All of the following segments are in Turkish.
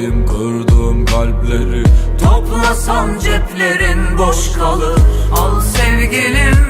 Daim kırdığım kalpleri Toplasan ceplerin boş kalır. Al sevgilim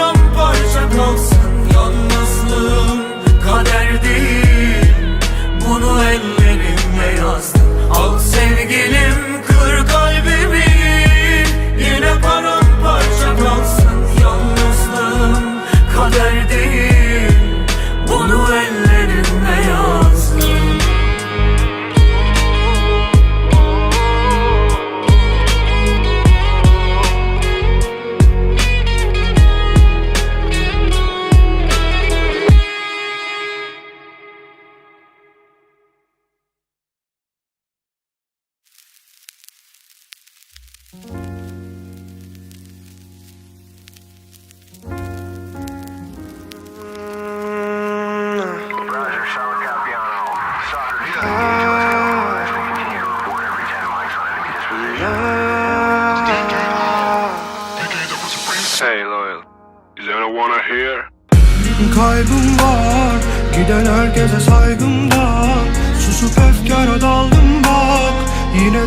paramparça kalsın yalnızlığım Kader değil bunu ellerimle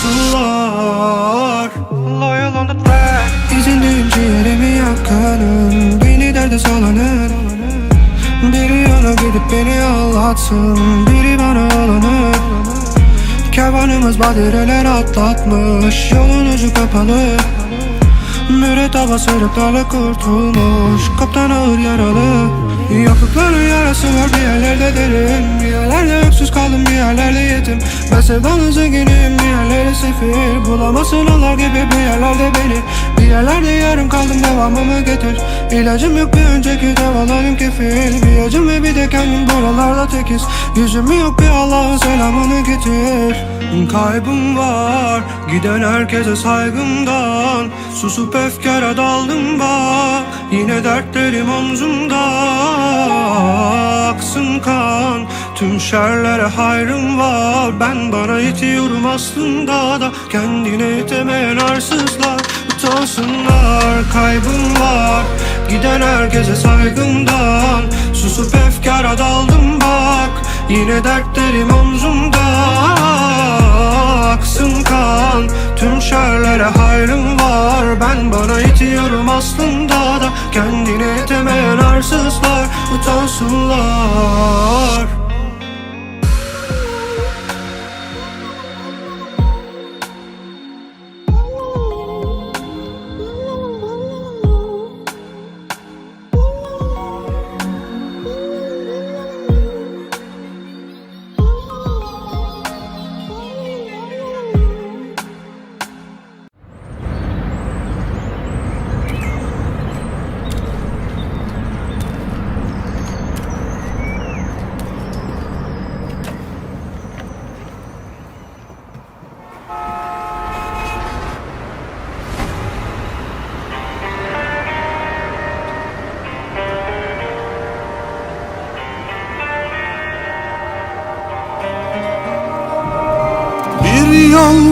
Track. İzindeyim ciğerimi yakanın Beni derde salanın. Biri yana gidip beni ağlatsın Biri bana olanı Kervanımız badireler atlatmış Yolun ucu kapalı. Müretteba sırıklarla kurtulmuş Kaptan ağır yaralı. Yoklukların yarası var bir yerlerde derin. Bir yerlerde öksüz kaldım bir yerlerde Ben sevdanın zenginim bir yerlerde sefil Bulamazsın onlar gibi bir yerlerde beni. Bir yerlerde yarım kaldım devamımı getir. İlacım yok bir önceki devalarım kefil. Bir acım ve bir de kendim buralarda tekiz. Yüzüm yok bir Allah'ın selamını getir. Kaybım var Giden herkese saygımdan. Susup efkara daldım bak Yine dertlerim omzumda. Aksın kan Tüm şerlere hayrım var. Ben bana itiyorum aslında da. Kendine yetemeyen arsızlar Utansınlar. Kaybım var. Giden herkese saygımdan. Susup efkara daldım bak. Yine dertlerim omzumda. Aksın kan. Tüm şerlere hayrım var. Ben bana itiyorum aslında da. Kendine yetemeyen arsızlar Utansınlar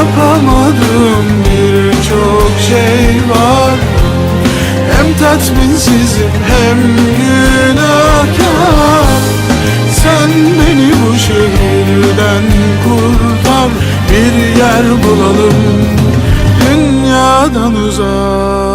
Yapamadığım birçok şey var. Hem tatminsizim hem günahkar. Sen beni bu şehirden kurtar. Bir yer bulalım dünyadan uzak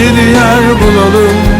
Bir yer bulalım